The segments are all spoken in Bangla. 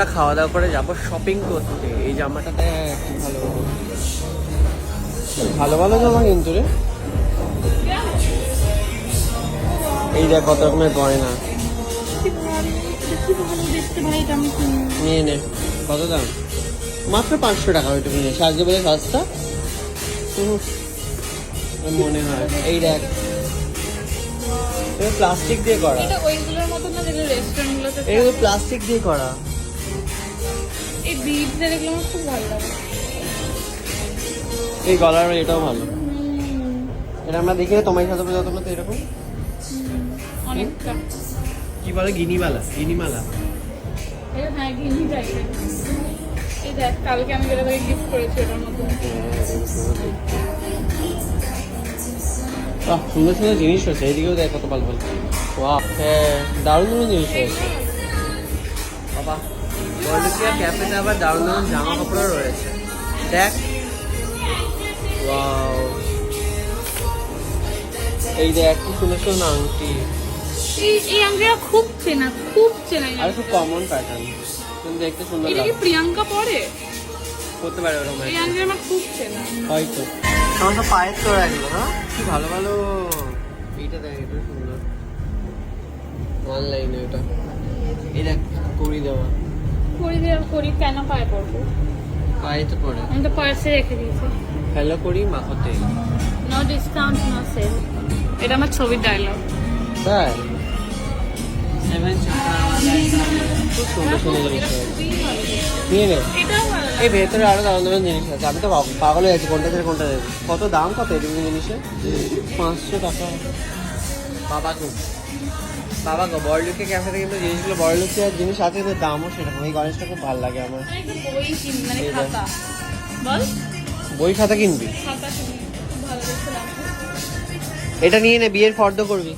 আমরা খাওয়া দাওয়া করে যাব শপিং করতে। এই জামাটা দেখ ভালো ভালো ভালো জামা কিন্তু রে। এই দেখ কত রকমের গয়না। দেখতে ভাই এটা আমি কিনবো। নিয়ে নে। কত দাম? মাত্র পাঁচশো টাকা ওইটুকু নিয়ে সাজতে বলে সস্তা? হুম, মনে হয়। এই দেখ। প্লাস্টিক দিয়ে করা। এটা ওইগুলোর মতো না যেগুলো রেস্টুরেন্ট গুলোতে এগুলো প্লাস্টিক দিয়ে করা। এই আমার খুব ভালো লাগে। এই গলার এটাও ভালো। এটা আমরা দেখি তোমার সাথে যত তো এরকম। অনেকটা। কি বলে? গিনিমালা গিনিমালা। এই হ্যাঁ ঘিনি টাইপের এই দেখ কালকে আমি যেটা তোকে গিফট করেছি ওটার মতো বাহ সুন্দর সুন্দর জিনিস রয়েছে এইদিকেও দেখ কত ভালো ভালো। ওয়া হ্যাঁ দারুণ দারুণ জিনিস রয়েছে বাবা। বলছিয়া ক্যাফেতে আবার দারুণ দারুণ জামা কাপড়ও রয়েছে। দেখ। ওয়াও। এই দেখ কি সুন্দর সুন্দর আংটি। এই আংটিটা খুব চেনা খুব চেনা আর খুব কমন প্যাটার্ন কিন্তু দেখতে সুন্দর এটা কি প্রিয়াঙ্কা পরে? করতে পারে ওরকম এই আংটি আমার খুব চেনা। হয়তো। আমার তো পায়ের তো রাখল না কি ভালো ভালো। এইটা দেখ এটা সুন্দর। অনলাইনে এটা এই দেখ করি দেওয়া। করি দিয়ে করি কেন পায়ে পড়ব? পায়ে তো পড়ে। আমি তো পার্সে রেখে দিয়েছি। হ্যালো করি মাখতে। নো ডিসকাউন্ট নো সেল এটা আমার ছবির ডায়লগ তাই খুব এই ভেতরে আরও দারুণ দারুণ জিনিস আছে। আমি তো পাগল হয়ে কোনটা কোনটা কত দাম কত এরকম জিনিসের পাঁচশো টাকা। বাবা গো। বাবা গো বড়লুকে ক্যাফেতে কিন্তু জিনিসগুলো বড়লুকে জিনিস আছে? কিন্তু দামও সেরকম। এই গণেশটা খুব ভালো লাগে আমার। বই মানে। খাতা। বই খাতা কিনবি? দেখতে এটা নিয়ে নে বিয়ের ফর্দ করবি।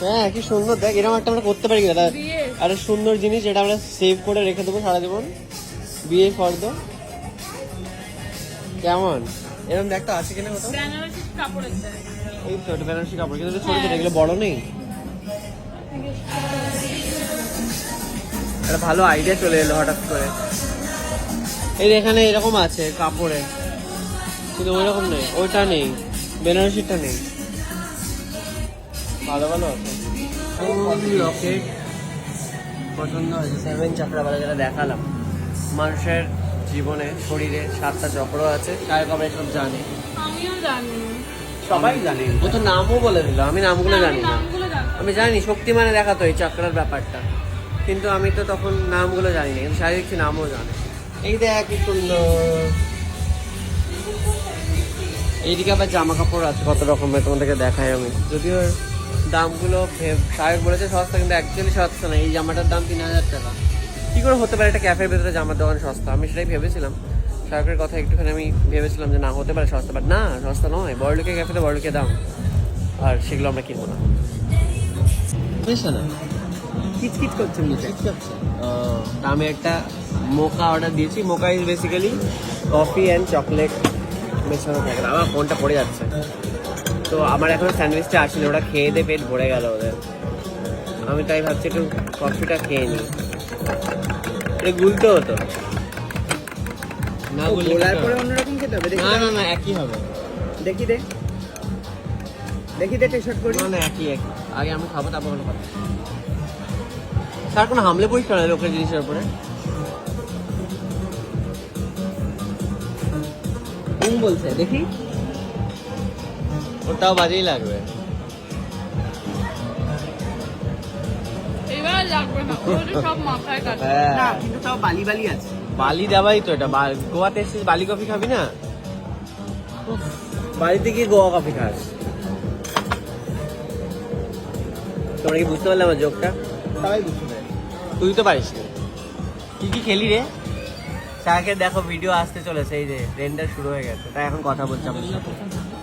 হ্যাঁ কি সুন্দর। দেখ এরকম একটা আমরা করতে পারি দাদা? আরে সুন্দর জিনিস যেটা আমরা সেভ করে রেখে দেবো সারা জীবন। বিয়ে ফর্দ কেমন? এরকম দেখ তো আছে কিনা কোথাও? এই তো এটা বেনারসি কাপড়। কিন্তু ছোট ছোট এগুলো বড় নেই? একটা ভালো আইডিয়া চলে এলো হঠাৎ করে। এই এখানে এরকম আছে কাপড়ে। কিন্তু ওই রকম নেই ওইটা নেই বেনারসিটা নেই। ভালো ভালো আছে। লকেট পছন্দ হয়েছে। সেভেন চক্রবালা যেটা দেখালাম। মানুষের জীবনে শরীরে সাতটা চক্র আছে কার কবে সব জানে। আমিও জানি। সবাই জানে। ও তো নামও বলে দিল আমি নামগুলো জানি না। আমি জানি শক্তিমানে দেখাতো এই চক্রের ব্যাপারটা। কিন্তু আমি তো তখন নামগুলো জানি না কিন্তু শারীরিক নামও জানি। এই দেখ কি সুন্দর। এইদিকে আবার জামা কাপড় আছে কত রকমের তোমাদেরকে দেখাই আমি। যদিও দামগুলো সাহেব বলেছে সস্তা কিন্তু অ্যাকচুয়ালি সস্তা না। এই জামাটার দাম তিন হাজার টাকা। কী করে হতে পারে? একটা ক্যাফের ভেতরে জামার দোকান সস্তা। আমি সেটাই ভেবেছিলাম। সরকারের কথা একটুখানি আমি ভেবেছিলাম যে না হতে পারে সস্তা বাট না সস্তা নয়। বড়লোকে ক্যাফেতে বড়লোকে দাম। আর সেগুলো আমরা কিনবো না। বুঝছ না কিচকিচ করছে মুখে। আমি একটা মোকা অর্ডার দিয়েছি। Mocha is basically coffee and chocolate মেশানো থাকে আমার ফোনটা পড়ে যাচ্ছে। তো আমার এখন স্যান্ডউইচটা আসেনি ওটা খেয়ে দিয়ে পেট ভরে গেল ওদের। আমি তাই ভাবছি একটু কফিটা খেয়ে নিই। এটা গুলতে হতো। না দেখি না না না একই হবে। দেখি দে দেখি দে টেস্ট করি। না একই একই। আগে আমি খাব তারপর কোনো কথা স্যার কোনো হামলে পড়িস না লোকের জিনিসের উপরে? কোন বলছে দেখি। ওটাও বাজেই লাগবে। এবার লাগবে না ওটা সব মাথায় কাটবে হ্যাঁ। না কিন্তু তাও বালি বালি আছে। বালি দেওয়াই তো এটা। গোয়াতে বালি কফি খাবি না? বাড়িতে গিয়ে গোয়া কফি খাস। তোমরা কি বুঝতে পারলে আমার যোগটা সবাই বুঝতে পারে। তুই তো পারিস না। কি কি খেলি রে? সাকে দেখো ভিডিও আসতে চলেছে এই যে রেন্ডার শুরু হয়ে গেছে। তাই এখন কথা বলছি আমার সাথে।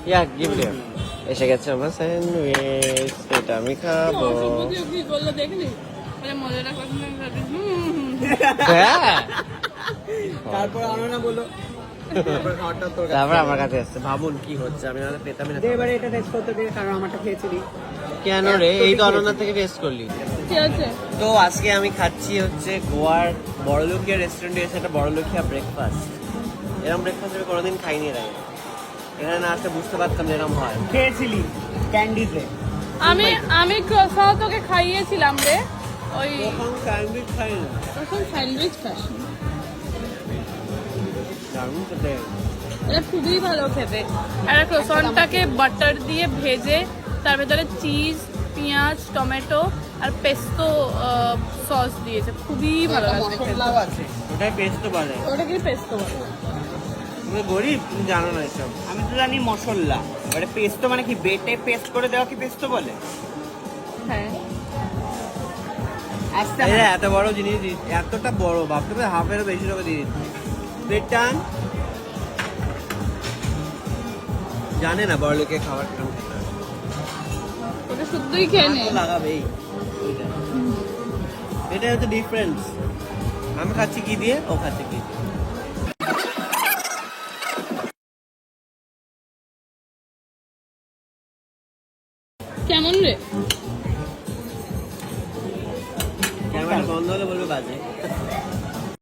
ইয়া গিফট এসে গেছে আমার স্যান্ডউইচ এটা আমি খাব। হ্যাঁ। তারপর আনো না বলো তারপর আমার কাছে আসছে ভাবুন কি হচ্ছে? আমি পেতামই না এবারে এটা টেস্ট করতে দে কারণ আমারটা খেয়েছিলি। কেন রে? এই তো অনন্যা থেকে টেস্ট করলি। তো আজকে আমি খাচ্ছি হচ্ছে গোয়ার বড়লোকিয়া রেস্টুরেন্টে এসে একটা বড়লোকিয়া ব্রেকফাস্ট এরকম ব্রেকফাস্ট আমি কোনোদিন খাইনি এর আগে। এখানে না আসতে বুঝতে পারতাম যে এরকম হয়। খেয়েছিলি ক্যান্ডিতে আমি আমি ক্রসাও তোকে খাইয়েছিলাম রে। ওই তখন স্যান্ডউইচ খাইনি। তখন স্যান্ডউইচ খাস দারুণ খেতে। এটা খুবই ভালো খেতে। একটা ক্রসনটাকে বাটার দিয়ে ভেজে তার ভেতরে চিজ পেঁয়াজ টমেটো আর পেস্তো সস দিয়েছে। খুবই ভালো লাগছে ওটাই পেস্ট তো বলে। ওটা কি পেস্তো বলে? তুমি গরিব তুমি জানো না এসব। আমি তো জানি মশলা। এবারে পেস্তো মানে কি বেটে পেস্ট করে দেওয়া কি পেস্তো বলে? হ্যাঁ। আস্তে এত বড় জিনিস এতটা বড় বাপরে হাফেরও বেশি টাকা দিয়ে দিচ্ছে। পেট টান। জানে না বড় লোকে খাবার কেমন খেতে ওটা শুদ্ধই খেয়ে নে। লাগাবেই। এটাই হচ্ছে ডিফারেন্স আমি খাচ্ছি কি দিয়ে? ও খাচ্ছে কি দিয়ে। কেমন রে? ক্যামেরা বন্ধ হলে বলবে বাজে।